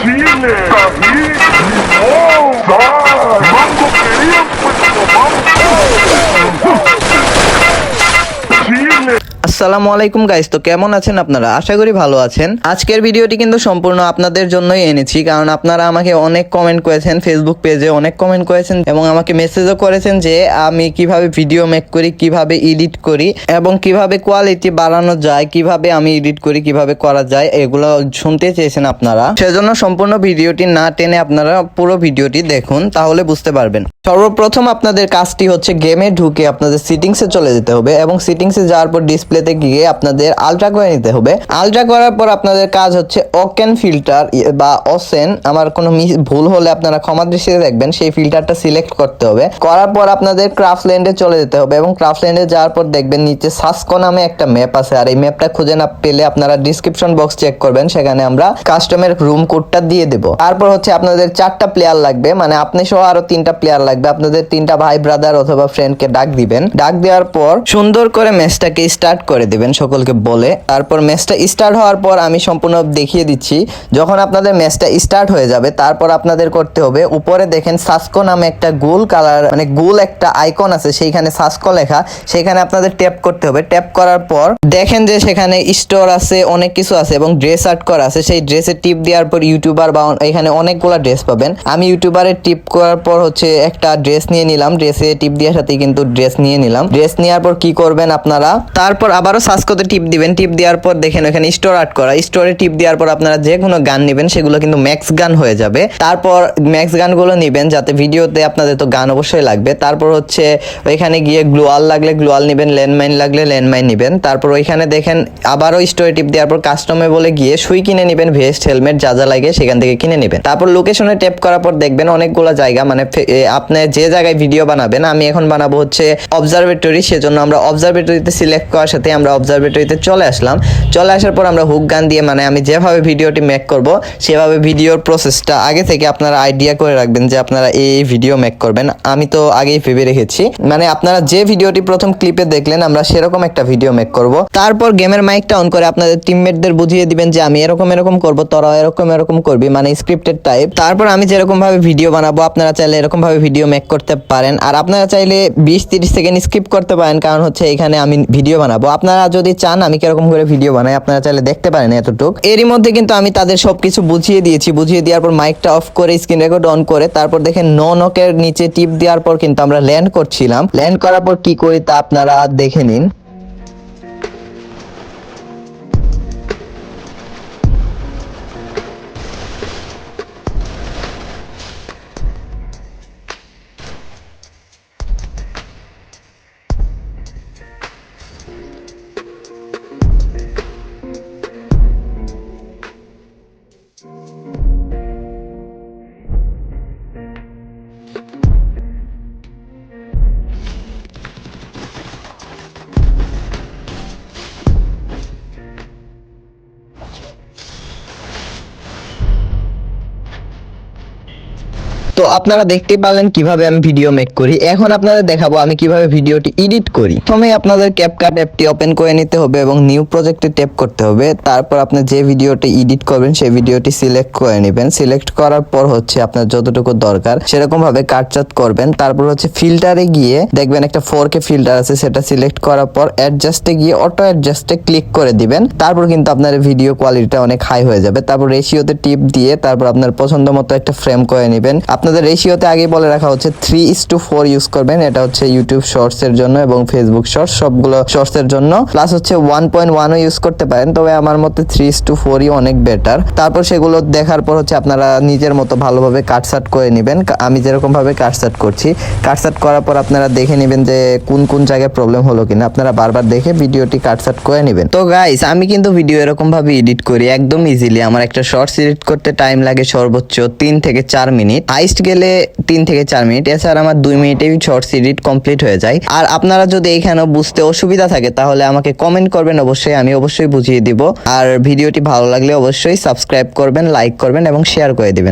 Cine, David, Volta! Vamos! আসসালামু আলাইকুম guys তো কেমন আছেন আপনারা? আশা করি ভালো আছেন। আজকের ভিডিওটি কিন্তু সম্পূর্ণ আপনাদের জন্যই এনেছি, কারণ আপনারা আমাকে অনেক কমেন্ট করেছেন ফেসবুক পেজে অনেক কমেন্ট করেছেন এবং আমাকে মেসেজও করেছেন যে আমি কীভাবে ভিডিও মেক করি, কীভাবে এডিট করি এবং কীভাবে কোয়ালিটি বাড়ানো যায়, কীভাবে আমি এডিট করি, কীভাবে করা যায়, এগুলো শুনতে চেয়েছেন আপনারা। সেজন্য সম্পূর্ণ ভিডিওটি না টেনে আপনারা পুরো ভিডিওটি দেখুন, তাহলে বুঝতে পারবেন। সর্বপ্রথম আপনাদের কাজটি হচ্ছে গেমে ঢুকে আপনাদের সিটিংসে চলে যেতে হবে এবং সিটিংসে যাওয়ার পর ডিসপ্লেতে গিয়ে আপনাদের আলট্রা করে নিতে হবে। আলট্রা করার পর আপনাদের কাজ হচ্ছে ওকেন ফিল্টার বা অসেন আমার কোনো ভুল হলে আপনারা ক্ষমা দৃষ্টিতে দেখবেন, সেই ফিল্টারটা সিলেক্ট করতে হবে। করার পর আপনাদের ক্রাফটল্যান্ডে চলে যেতে হবে এবং ক্রাফটল্যান্ডে যাওয়ার পর দেখবেন নিচে সাসকো নামে একটা ম্যাপ আছে, আর এই ম্যাপটা খুঁজে না পেলে আপনারা ডিসক্রিপশন বক্স চেক করবেন, সেখানে আমরা কাস্টমের রুম কোডটা দিয়ে দেব। তারপর হচ্ছে আপনাদের চারটা প্লেয়ার লাগবে মানে আপনি সহ আরও তিনটা প্লেয়ার লাগবে, আপনাদের তিনটা ভাই ব্রাদার অথবা ফ্রেন্ডকে ডাক দিবেন। ডাক দেওয়ার পর সুন্দর করে ম্যাচটাকে স্টার্ট করে দিবেন, সকলকে বলে। তারপর ম্যাচটা স্টার্ট হওয়ার পর আমি সম্পূর্ণ দেখিয়ে দিচ্ছি, যখন আপনাদের ম্যাচটা স্টার্ট হয়ে যাবে, তারপর আপনাদের করতে হবে, উপরে দেখেন সাসকো নামে একটা গোল কালার মানে গোল একটা আইকন আছে, সেইখানে সাসকো লেখা, সেখানে আপনাদের ট্যাপ করতে হবে। ট্যাপ করার পর দেখেন যে সেখানে স্টোর আছে, অনেক কিছু আছে এবং ড্রেস আর্ট করা আছে। সেই ড্রেসে টিপ দেওয়ার পর ইউটিউবার বা এখানে অনেকগুলো ড্রেস পাবেন। আমি ইউটিউবারে টিপ করার পর হচ্ছে একটা ড্রেস নিয়ে নিলাম। ড্রেসে টিপ দেওয়ার সাথে কিন্তু ড্রেস নিয়ে নিলাম। ড্রেস নেওয়ার পর কি করবেন আপনারা? তারপর আবারও সাসকোতে টিপ দিবেন। টিপ দেওয়ার পর দেখেন ওখানে স্টোর আর্ট করা। স্টোরে টিপ দেওয়ার পর আপনারা যে কোনো গান নেবেন, সেগুলো কিন্তু ম্যাক্স গান হয়ে যাবে। তারপর ম্যাক্স গানগুলো নেবেন যাতে ভিডিওতে আপনাদের তো গান অবশ্যই লাগবে। তারপর হচ্ছে ওইখানে গিয়ে গ্লোয়াল লাগলে গ্লোয়াল নেবেন, ল্যান্ডমাইন লাগলে ল্যান্ডমাইন নেবেন। তারপর ওইখানে দেখেন আবারও স্টোরে টিপ দেওয়ার পর কাস্টমে বলে গিয়ে সুই কিনে নেবেন, ভেস্ট, হেলমেট, যা যা লাগে সেখান থেকে কিনে নেবেন। তারপর লোকেশনে ট্যাপ করার পর দেখবেন অনেকগুলো জায়গা মানে আপনি যে জায়গায় ভিডিও বানাবেন, আমি এখন বানাবো হচ্ছে অবজারভেটরি সেজন্য আমরা অবজারভেটরিতে সিলেক্ট করার সাথে আমরা অবজারভেটরিতে চলে আসলাম। চলে আসার পর আমরা হুক গান দিয়ে মানে আমি যেভাবে ভিডিওটি মেক করব, সেভাবে ভিডিওর প্রসেসটা আগে থেকে আপনারা আইডিয়া করে রাখবেন যে আপনারা এই ভিডিও মেক করবেন। আমি তো আগেই ভেবে রেখেছি। মানে আপনারা যে ভিডিওটি প্রথম ক্লিপে দেখলেন, আমরা সেরকম একটা ভিডিও মেক করব। তারপর গেমের মাইকটা অন করে আপনাদের টিমমেটদের বুঝিয়ে দিবেন যে আমি এরকম এরকম করব তোরা এরকম এরকম করবি মানে স্ক্রিপ্টেড টাইপ তারপর আমি যেরকম ভাবে ভিডিও বানাবো, আপনারা চাইলে এরকম ভাবে ভিডিও মেক করতে পারেন। আর আপনারা চাইলে বিশ তিরিশ সেকেন্ড স্কিপ করতে পারেন, কারণ হচ্ছে এখানে আমি ভিডিও বানাবো। আপনারা যদি চান আমি কীরকম করে ভিডিও বানাই, আপনারা চাইলে দেখতে পারেন এতটুক। এরই মধ্যে কিন্তু আমি তাদের সবকিছু বুঝিয়ে দিয়েছি। বুঝিয়ে দেওয়ার পর মাইকটা অফ করে স্ক্রিন রেকর্ড অন করে তারপর দেখেন নো নকের নিচে টিপ দেওয়ার পর কিন্তু আমরা ল্যান্ড করছিলাম। ল্যান্ড করার পর কি করি তা আপনারা দেখে নিন। তো আপনারা দেখতে পারলেন কীভাবে আমি ভিডিও মেক করি। এখন আপনাদের দেখাবো আমি কীভাবে ভিডিওটি এডিট করি। প্রথমে আপনাদের ক্যাপকাট অ্যাপটি ওপেন করে নিতে হবে এবং নিউ প্রজেক্টে ট্যাপ করতে হবে। তারপর আপনি যে ভিডিওটি এডিট করবেন, সেই ভিডিওটি সিলেক্ট করে নেবেন। সিলেক্ট করার পর হচ্ছে আপনার যতটুকু দরকার সেরকম ভাবে কাটচাট করবেন। তারপর হচ্ছে ফিল্টারে গিয়ে দেখবেন একটা ফোর কে ফিল্টার আছে, সেটা সিলেক্ট করার পর অ্যাডজাস্টে গিয়ে অটো অ্যাডজাস্টে ক্লিক করে দিবেন। তারপর কিন্তু আপনার ভিডিও কোয়ালিটিটা অনেক হাই হয়ে যাবে। তারপর রেশিওতে টিপ দিয়ে তারপর আপনার পছন্দ মতো একটা ফ্রেম করে নেবেন। আপনাদের রেশিওতে আগে বলে রাখা হচ্ছে three is to four use করবেন। এটা হচ্ছে ইউটিউব শর্টস এর জন্য এবং ফেসবুক শর্টস সবগুলো শর্টস এর জন্য। প্লাস হচ্ছে ওয়ান পয়েন্ট ওয়ানও ইউজ করতে পারেন, তবে আমার মতে থ্রি ইস টু ফোরই অনেক বেটার তারপর সেগুলো দেখার পর হচ্ছে আপনারা নিজের মতো ভালোভাবে কাটসাট করে নেবেন। আমি যেরকম ভাবে কাটসাট করছি কাটসাট করার পর আপনারা দেখে নেবেন যে কোন কোন জায়গায় প্রবলেম হলো কিনা। আপনারা বারবার দেখে ভিডিওটি কাটসাট করে নেবেন। তো গাইস আমি কিন্তু ভিডিও এরকম ভাবে এডিট করি, একদম ইজিলি আমার একটা শর্টস এডিট করতে টাইম লাগে সর্বোচ্চ তিন থেকে চার মিনিট হাইস্ট গেলে তিন থেকে চার মিনিট। এছাড়া আমার দুই মিনিটেই শর্ট এডিট কমপ্লিট হয়ে যায়। আর আপনারা যদি এখানে বুঝতে অসুবিধা থাকে, তাহলে আমাকে কমেন্ট করবেন। অবশ্যই আমি অবশ্যই বুঝিয়ে দিব। আর ভিডিওটি ভালো লাগলে অবশ্যই সাবস্ক্রাইব করবেন লাইক করবেন এবং শেয়ার করে দিবেন।